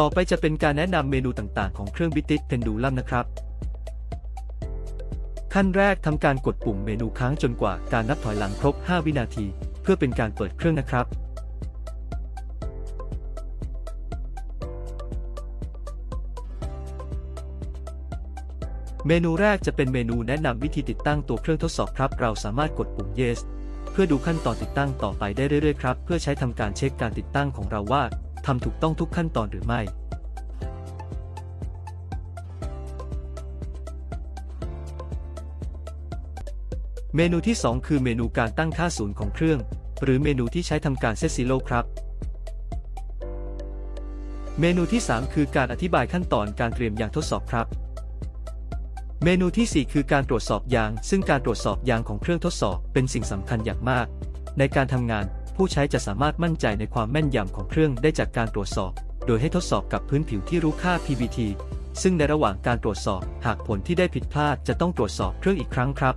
ต่อไปจะเป็นการแนะนำเมนูต่างๆ ของเครื่องบิติสเพนดูลัมนะครับ ขั้นแรกทำการกดปุ่มเมนูค้างจนกว่าการนับถอยหลังครบ 5 วินาที เพื่อเป็นการเปิดเครื่องนะครับเมนูแรกจะเป็นเมนูแนะนำวิธีติดตั้งตัวเครื่องทดสอบครับ เราสามารถกดปุ่ม yes เพื่อดูขั้นตอนติดตั้งต่อไปได้เรื่อยๆครับ เพื่อใช้ทำการเช็คการติดตั้งของเราว่า ทำถูกต้องทุกขั้นตอนหรือไม่เมนูที่ 2 คือเมนูการตั้งค่าศูนย์ของเครื่อง หรือเมนูที่ใช้ทำการเซตซีโร่ครับ เมนูที่ 3 คือการอธิบายขั้นตอนการเตรียมยางทดสอบครับ เมนูทีสี่4 คือการตรวจสอบยาง ซึ่งการตรวจสอบยางของเครื่องทดสอบเป็นสิ่งสำคัญอย่างมาก ในการทำงาน ผู้ใช้จะสามารถมั่นใจในความแม่นยำของเครื่องได้จากการตรวจสอบ โดยให้ทดสอบกับพื้นผิวที่รู้ค่า PVT ซึ่งในระหว่างการตรวจสอบ หากผลที่ได้ผิดพลาดจะต้องตรวจสอบเครื่องอีกครั้งครับ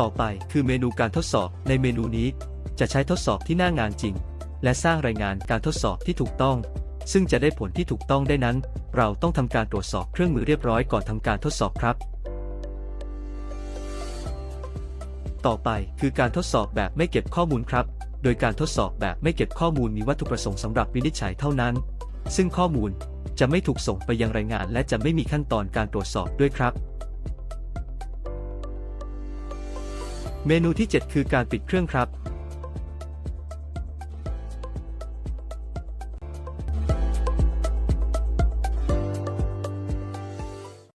ต่อไปคือเมนูการทดสอบ ในเมนูนี้ จะใช้ทดสอบที่หน้างานจริง และสร้างรายงานการทดสอบที่ถูกต้อง ซึ่งจะได้ผลที่ถูกต้องได้นั้น เราต้องทำการตรวจสอบเครื่องมือเรียบร้อยก่อนทำการทดสอบครับ ต่อไปคือการทดสอบแบบไม่เก็บข้อมูลครับ โดยการทดสอบแบบไม่เก็บข้อมูลมีวัตถุประสงค์สำหรับวินิจฉัยเท่านั้น ซึ่งข้อมูลจะไม่ถูกส่งไปยังรายงาน และจะไม่มีขั้นตอนการตรวจสอบด้วยครับ เมนูที่ 7 คือการปิดเครื่องครับ